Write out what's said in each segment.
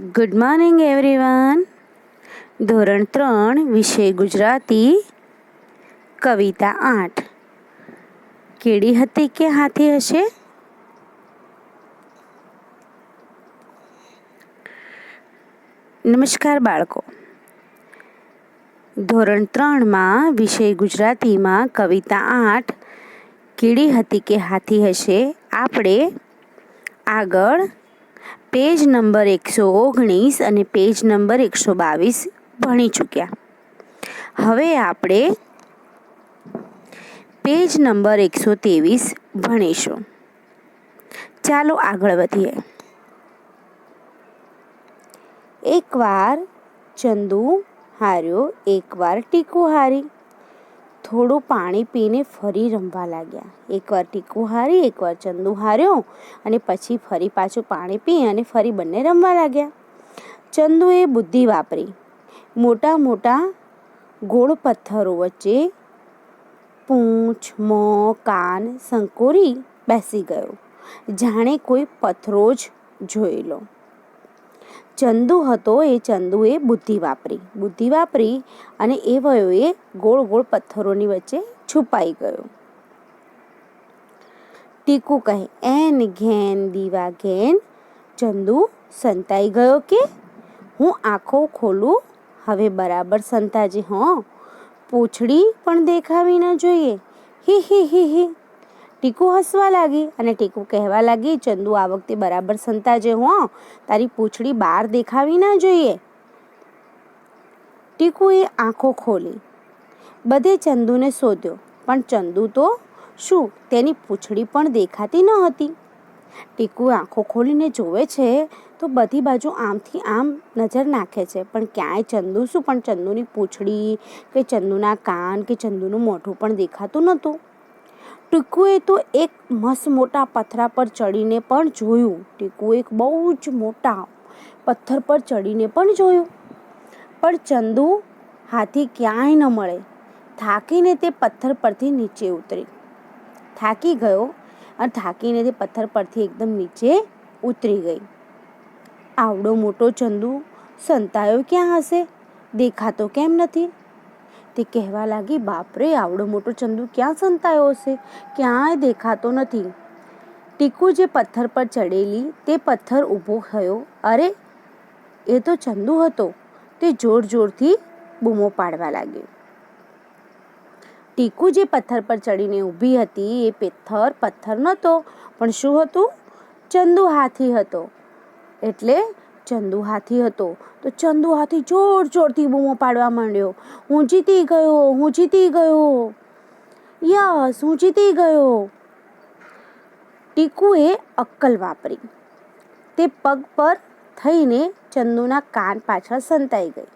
Good morning everyone ધોરણ ત્રણ, વિષય ગુજરાતી, કવિતા આઠ. કેડી હતી કે હાથી હશે? નમસ્કાર બાળકો. ધોરણ ત્રણમાં, વિષય ગુજરાતીમાં, કવિતા આઠ, કીડી હતી કે હાથી હશે? આપણે આગળ પેજ નંબર એકસો ઓગણીસ અને પેજ નંબર એકસો બાવીસ ભણી ચૂક્યા. હવે આપણે પેજ નંબર એકસો ત્રેવીસ ભણીશું. ચાલો આગળ વધીએ. એકવાર ચંદુ હાર્યો, એકવાર ટીકુ હારી. થોડું પાણી પીને ફરી રમવા લાગ્યા. એકવાર ટીકુ હારી, એકવાર ચંદુ હાર્યો અને પછી ફરી પાછું પાણી પી અને ફરી બંને રમવા લાગ્યા. ચંદુએ બુદ્ધિ વાપરી. મોટા મોટા ગોળ પથ્થરો વચ્ચે પૂંછ, મોં, કાન, સંકોરી બેસી ગયો. જાણે કોઈ પથ્થરો જ જોઈ લો. ચંદુ હતો એ ચંદુએ બુદ્ધિ વાપરી. બુદ્ધિ વાપરી અને એ વયો એ ગોળ ગોળ પથ્થરોની વચ્ચે છુપાઈ ગયો. ટીકુ કહે, એન ઘેન, દીવા ઘેન. ચંદુ, સંતાઈ ગયો કે? હું આંખો ખોલું. હવે બરાબર સંતાજી, હ. પૂંછડી પણ દેખાવી ન જોઈએ. હી હી હી હી. ટીકુ હસવા લાગી અને ટીકુ કહેવા લાગી, ચંદુ, આ વખતે બરાબર સંતાજે હો. તારી પૂંછડી બહાર દેખાવી ના જોઈએ. ટીકુએ આંખો ખોલી. બધે ચંદુને શોધ્યો, પણ ચંદુ તો શું? તેની પૂંછડી પણ દેખાતી ન હતી. ટીકુ આંખો ખોલીને જોવે છે, તો બધી બાજુ આમથી આમ નજર નાખે છે. પણ ક્યાંય ચંદુ શું? પણ ચંદુની પૂંછડી કે ચંદુના કાન કે ચંદુનું મોઢું પણ દેખાતું નહોતું. ટીકુએ તો એક મસ્ત મોટા પથરા પર ચડીને પણ જોયું. ટીકુ એક બહુ જ મોટા પથ્થર પર ચડીને પણ જોયું. પણ ચંદુ હાથી ક્યાંય ન મળે. થાકીને તે પથ્થર પરથી નીચે ઉતરી. થાકી ગયો અને થાકીને તે પથ્થર પરથી એકદમ નીચે ઉતરી ગઈ. આવડો મોટો ચંદુ સંતાયો ક્યાં હશે? દેખાતો કેમ નથી? તે કહેવા લાગી, બાપરે, આવડો મોટો ચંદુ ક્યાં સંતાયો હશે? ક્યાંય દેખાતો નથી. ટીકુ જે પથ્થર પર ચડેલી, તે પથ્થર ઊભો થયો. અરે, એ તો ચંદુ હતો. તે જોર જોરથી બૂમો પાડવા લાગ્યો. ટીકુ જે પથ્થર પર ચડીને ઊભી હતી, એ પથ્થર પથ્થર નહોતો, પણ શું હતું? ચંદુ હાથી હતો. એટલે ચંદુ હાથી હતો. તો ચંદુ હાથી જોર જોરથી બૂમો પાડવા માંડ્યો. હું જીતી ગયો, હું જીતી ગયો. યસ, હું જીતી ગયો. ટીકુએ અક્કલ વાપરી. તે પગ પર થઈને ચંદુના કાન પાછળ સંતાઈ ગઈ.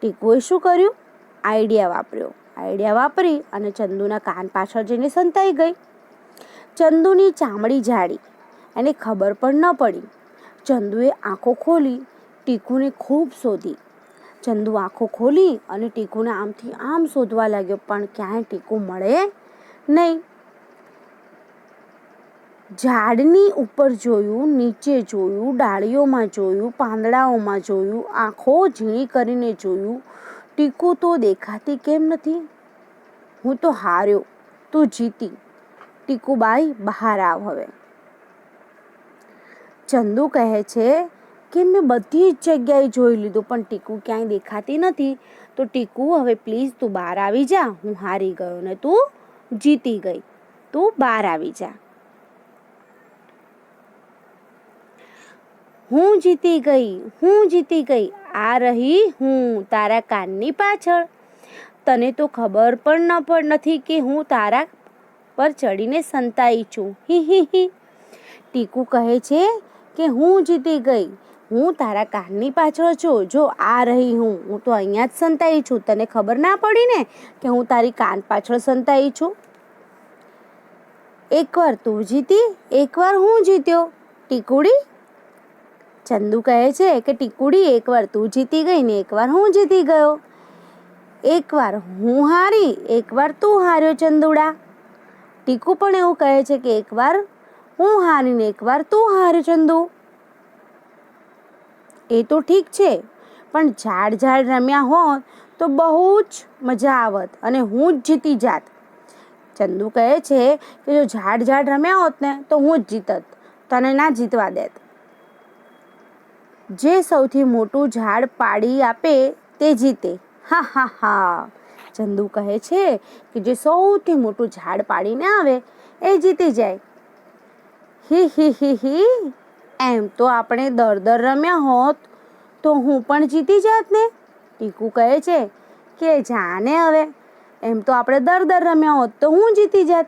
ટીકુએ શું કર્યું? આઈડિયા વાપર્યો. આઈડિયા વાપરી અને ચંદુના કાન પાછળ જઈને સંતાઈ ગઈ. ચંદુની ચામડી જાડી. એને ખબર પણ ન પડી. ચંદુએ આંખો ખોલી, ટીકુને ખૂબ શોધી. ચંદુ આંખો ખોલી અને ટીકુને આમથી આમ શોધવા લાગ્યો, પણ ક્યાંય ટીકુ મળે નહીં. ઝાડની ઉપર જોયું, નીચે જોયું, ડાળીઓમાં જોયું, પાંદડાઓમાં જોયું, આંખો ઝીણી કરીને જોયું, ટીકુ તો દેખાતી કેમ નથી? હું તો હાર્યો, તું જીતી. ટીકુબાઈ, બહાર આવ હવે. ચંદુ કહે છે કે મેં બધી જ જગ્યાએ જોઈ લીધું, પણ ટીકુ ક્યાંય દેખાતી નથી. તો ટીકુ, હવે પ્લીઝ તું બહાર આવી જા. હું હારી ગયો ને તું જીતી ગઈ. તું બહાર આવી જા. હું જીતી ગઈ, હું જીતી ગઈ, આ રહી હું તારા કાનની પાછળ. તને તો ખબર પણ ન પડ નથી કે હું તારા પર ચડીને સંતાઈ છું. હી હી હી. ટીકુ કહે છે કે હું જીતી ગઈ. હું તારા કાનની પાછળ છું. જો આ રહી હું હું તો અહીંયા જ સંતાઈ છું. તને ખબર ના પડી ને કે હું તારી કાન પાછળ સંતાઈ છું? એકવાર તું જીતી, એકવાર હું જીત્યો. ટીકુડી? ચંદુ કહે છે કે ટીકુડી, એકવાર તું જીતી ગઈ ને એકવાર હું જીતી ગયો. એકવાર હું હારી, એકવાર તું હાર્યો ચંદુડા. ટીકુ પણ એવું કહે છે કે એકવાર હું હારીને એકવાર તું હાર ચંદુ. એ તો ઠીક છે, પણ ઝાડ ઝાડ રમ્યા હોત તો બહુ જ મજા આવત અને હું જ જીતી જાત. ચંદુ કહે છે કે જો ઝાડ ઝાડ રમ્યા હોત ને તો હું જ જીતત, તને ના જીતવા દેત. જે સૌથી મોટું ઝાડ પાડી આપે તે જીતે. હા હા હા. ચંદુ કહે છે કે જે સૌથી મોટું ઝાડ પાડીને આવે, એ જીતી જાય. હી હી હી એમ તો આપણે દર દર રમ્યા હોત તો હું પણ જીતી જાત ને? ટીકુ કહે છે કે જાને હવે. એમ તો આપણે દર દર રમ્યા હોત તો હું જીતી જાત.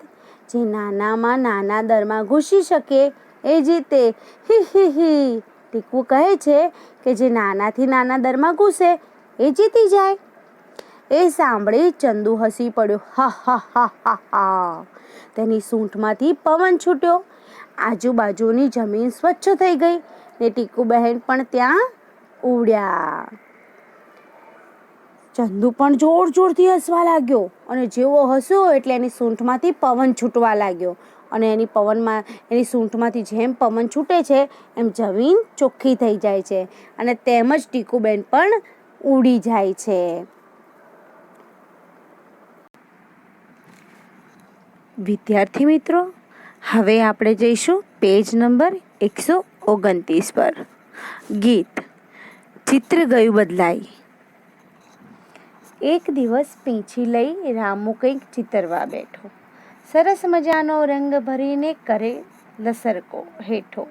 જે નાનામાં નાના દરમાં ઘૂસી શકે એ જીતે. હી હી. ટીકુ કહે છે કે જે નાનાથી નાના દરમાં ઘૂસે એ જીતી જાય. એ સાંભળી ચંદુ હસી પડ્યો. હા હા હા હા હા. તેની સૂંઠમાંથી પવન છૂટ્યો. આજુબાજુની જમીન સ્વચ્છ થઈ ગઈ ને ટીકુ બહેન પણ ત્યાં ઉડ્યા. ચંદુ પણ જોર જોરથી હસવા લાગ્યો અને જેવો હસ્યો એટલે એની સૂંઠમાંથી પવન છૂટવા લાગ્યો. અને એની પવનમાં, એની સૂંઠમાંથી જેમ પવન છૂટે છે, એમ જમીન ચોખ્ખી થઈ જાય છે અને તેમજ ટીકુબેન પણ ઉડી જાય છે. વિદ્યાર્થી મિત્રો હવે આપણે જઈશું પેજ નંબર એકસો ઓગણત્રીસ પર. ગીત. ચિત્ર ગયું બદલાઈ એક દિવસ પીંછી લઈ રામુ કંઈક ચિતરવા બેઠો. સરસ મજાનો રંગ ભરીને કરે લસરકો હેઠો.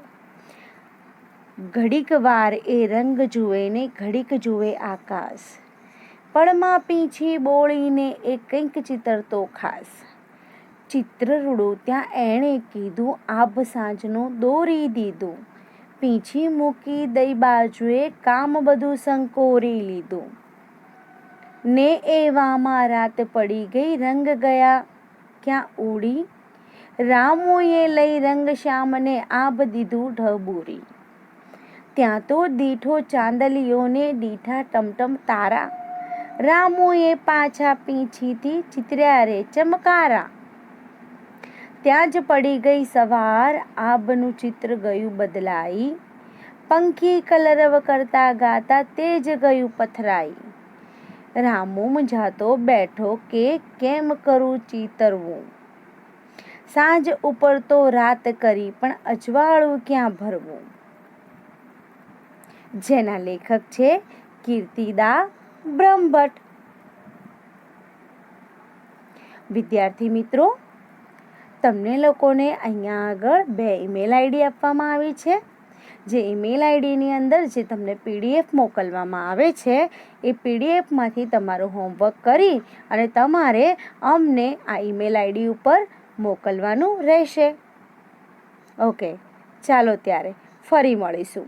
ઘડીક વાર એ રંગ જુએ ને ઘડીક જુએ આકાશ. પળમાં પીંછી બોળીને એ કંઈક ચિતરતો ખાસ. ચિત્ર રૂડું, ત્યાં એણે કીધું, આભ સાંજનો દોરી દીધું. પીંછી મૂકી દઈ બાજુએ કામ બધું સંકોરી લીધું. ને એવામાં રાત પડી ગઈ, રંગ ગયા. ક્યાં ઉડી રામુએ લઈ રંગ શ્યામને આભ દીધું ઢબૂરી. ત્યાં તો દીઠો ચાંદલીઓને દીઠા ટમટમ તારા. રામુએ પાછા પીંછીથી ચિતર્યા રે ચમકારા. ત્યાં જ પડી ગઈ સવાર આબનું ચિત્ર ગયું બદલાઈ. પંખી કલરવ કરતા ગાતા તે જ ગયું પથરાઈ. રામુ મૂંઝાતો બેઠો કે કેમ કરું ચિતરવું? સાંજ ઉપર તો રાત કરી પણ અજવાળું ક્યાં ભરવું? જેના લેખક છે કીર્તિદા બ્રહ્મભટ્ટ. વિદ્યાર્થી મિત્રો તમને લોકોને અહીંયા આગળ બે ઈમેલ આઈડી આપવામાં આવી છે. જે ઈમેલ આઈડીની અંદર જે તમને પીડીએફ મોકલવામાં આવે છે, એ પીડીએફમાંથી તમારું હોમવર્ક કરી અને તમારે અમને આ ઈમેલ આઈડી ઉપર મોકલવાનું રહેશે. ઓકે ચાલો ત્યારે ફરી મળીશું.